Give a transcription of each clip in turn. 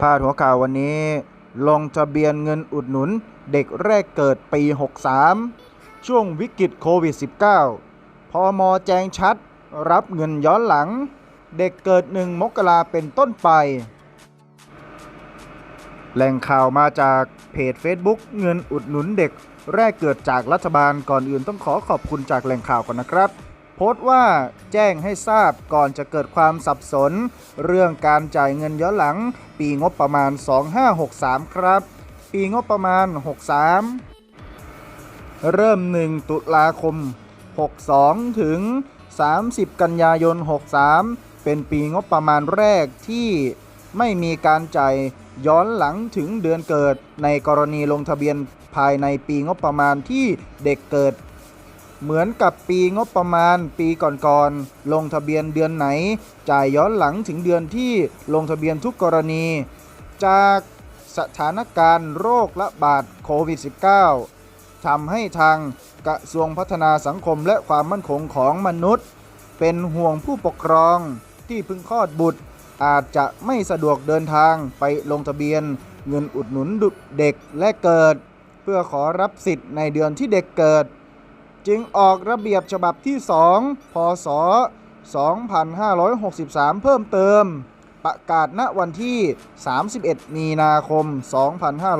พาดหัวข่าววันนี้ ลงทะเบียนเงินอุดหนุน เด็กแรกเกิดปี 63 ช่วงวิกฤตโควิด -19 พอมอแจ้งชัด รับเงินย้อนหลัง เด็กเกิดหนึ่งมกราเป็นต้นไป แหล่งข่าวมาจากเพจ Facebook เงินอุดหนุนเด็กแรกเกิดจากรัฐบาลก่อนอื่นต้องขอขอบคุณจากแหล่งข่าวก่อนนะครับ โพสต์ว่าแจ้งให้ทราบก่อนจะเกิดความสับสน เรื่องการจ่ายเงินย้อนหลัง ปีงบประมาณ 2563 ครับ ปีงบประมาณ 63 เริ่ม 1 ตุลาคม 62 ถึง 30 กันยายน 63 เป็นปีงบประมาณแรกที่ไม่มีการจ่ายย้อนหลังถึงเดือนเกิดในกรณีลงทะเบียนภายในปีงบประมาณที่เด็กเกิด เหมือนกับปีงบประมาณปีก่อนๆ ลงทะเบียนเดือนไหน จ่ายย้อนหลังถึงเดือนที่ลงทะเบียนทุกกรณี จากสถานการณ์โรคระบาดโควิด -19 ทำให้ทางกระทรวงพัฒนาสังคมและความมั่นคงของมนุษย์ เป็นห่วงผู้ปกครองที่เพิ่งคลอดบุตร อาจจะไม่สะดวกเดินทางไปลงทะเบียน เงินอุดหนุนเด็กและเกิด เพื่อขอรับสิทธิ์ในเดือนที่เด็กเกิด จึงออกระเบียบฉบับที่ 2 พศ 2563 เพิ่มเติม ประกาศณวันที่ 31 มีนาคม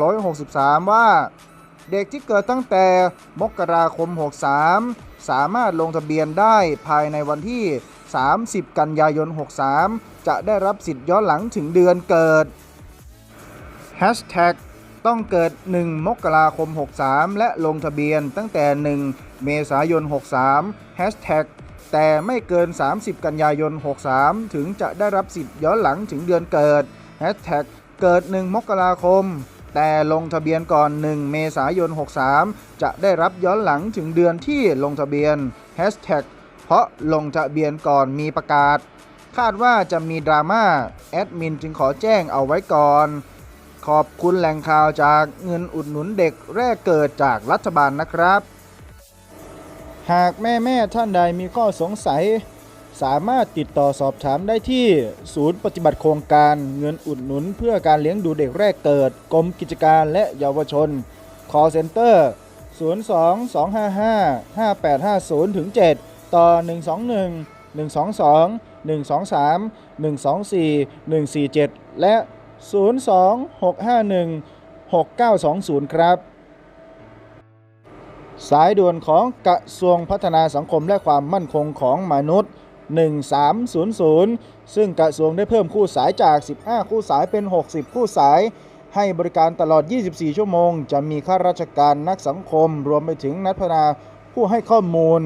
2563 ว่า เด็กที่เกิดตั้งแต่มกราคม 63 สามารถลงทะเบียนได้ภายในวันที่ 30 กันยายน 63 จะได้รับสิทธิ์ย้อนหลังถึงเดือนเกิด Hashtag ต้องเกิด 1 มกราคม 63 และลงทะเบียนตั้งแต่ 1 เมษายน 63 Hashtag แต่ไม่เกิน 30 กันยายน 63 ถึงจะได้รับสิทธิ์ย้อนหลังถึงเดือนเกิด Hashtag เกิด 1 มกราคม แต่ลงทะเบียนก่อน 1 เมษายน 63 จะได้รับย้อนหลังถึงเดือนที่ลงทะเบียน Hashtag เพราะลงทะเบียนก่อนมีประกาศ คาดว่าจะมีดราม่าแอดมินจึงขอแจ้งเอาไว้ก่อน ขอบคุณแหล่งข่าวจากเงินอุดหนุนเด็กแรกเกิดจากรัฐบาลนะครับ หากแม่แม่ท่านใดมีข้อสงสัย สามารถติดต่อสอบถามได้ที่ ศูนย์ปฏิบัติโครงการเงินอุดหนุน เพื่อการเลี้ยงดูเด็กแรกเกิดกรมกิจการและเยาวชน call center 02 255 5850ถึง7ต่อ 121 122 123 124 147 และ 02-651-6920 ครับ สายด่วนของกระทรวงพัฒนาสังคมและความมั่นคงของมนุษย์ 1300 ซึ่งกระทรวงได้เพิ่มคู่สายจาก 15 คู่สายเป็น 60 คู่สาย ให้บริการตลอด 24 ชั่วโมง จะมีข้าราชการนักสังคม รวมไปถึงนักพัฒนาผู้ให้ข้อมูล